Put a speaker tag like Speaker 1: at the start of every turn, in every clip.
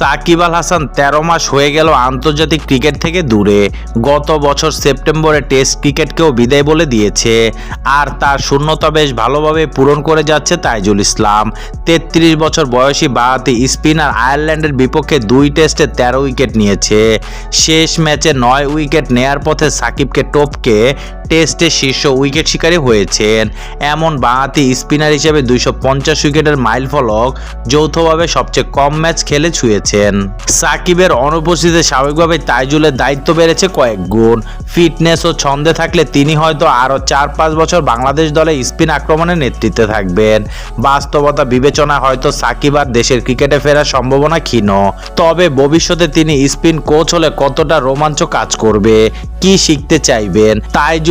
Speaker 1: সাকিব আল হাসান তেরো মাস হয়ে গেল আন্তর্জাতিক ক্রিকেট থেকে দূরে। গত বছর সেপ্টেম্বরে টেস্ট ক্রিকেটকেও বিদায় বলে দিয়েছে। আর তার শূন্যতা বেশ ভালোভাবে পূরণ করে যাচ্ছে তাইজুল ইসলাম। তেত্রিশ বছর বয়সী বাহাতি স্পিনার আয়ারল্যান্ডের বিপক্ষে দুই টেস্টে তেরো উইকেট নিয়েছে। শেষ ম্যাচে নয় উইকেট নেয়ার পথে সাকিবকে টপকে টেস্টে শীর্ষ উইকেট শিকারী হয়েছেন। এমন বাঁহাতি স্পিনার হিসেবে দুইশো পঞ্চাশ উইকেটের মাইল ফলক যৌথভাবে সবচেয়ে কম ম্যাচ খেলে ছুঁয়েছেন। সাকিবের অনুপস্থিতিতে স্বাভাবিকভাবে তাইজুলের দায়িত্ব বেড়েছে কয়েক গুণ। ফিটনেস ও ছন্দে থাকলে তিনি হয়তো আরও চার পাঁচ বছর বাংলাদেশ দলে স্পিন আক্রমণের নেতৃত্বে থাকবেন। বাস্তবতা বিবেচনা হয়তো সাকিব আর দেশের ক্রিকেটে ফেরার সম্ভাবনা ক্ষীণ। তবে ভবিষ্যতে তিনি স্পিন কোচ হলে কতটা রোমাঞ্চ কাজ করবে, কি শিখতে চাইবেন?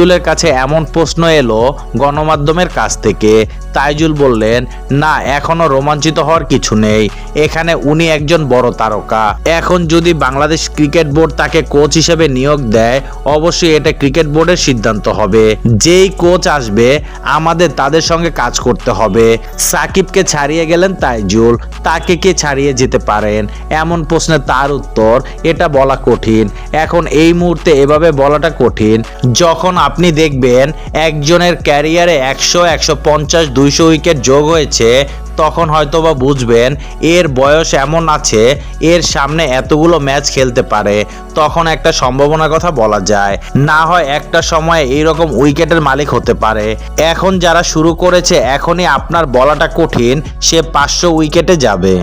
Speaker 1: তাইজুলের কাছে এমন প্রশ্ন এলো গণমাধ্যমের কাছ থেকে। তাইজুল বললেন, না, এখনও রোমাঞ্চিত হওয়ার কিছু নেই। এখানে উনি একজন বড় তারকা। এখন যদি বাংলাদেশ ক্রিকেট বোর্ড তাকে কোচ হিসেবে নিয়োগ দেয়, অবশ্যই এটা ক্রিকেট বোর্ডের সিদ্ধান্ত হবে। যেই কোচ আসবে, আমাদের তাদের সঙ্গে কাজ করতে হবে। সাকিবকে ছাড়িয়ে গেলেন তাইজুল। তাকে কে ছাড়িয়ে যেতে পারেন? এমন প্রশ্নে তার উত্তর, এটা বলা কঠিন। এখন এই মুহূর্তে এভাবে বলাটা কঠিন। যখন আপনি দেখবেন একজনের ক্যারিয়ারে একশো একশো পঞ্চাশ, দুইশো উইকেট যোগ হয়েছে, তখন হয়তোবা বুঝবেন এর বয়স এমন আছে, এর সামনে এতগুলো ম্যাচ খেলতে পারে, তখন একটা সম্ভাবনার কথা বলা যায়। না হয় একটা সময় এইরকম উইকেটের মালিক হতে পারে। এখন যারা শুরু করেছে, এখনই আপনার বলাটা কঠিন, সে পাঁচশো উইকেটে যাবে।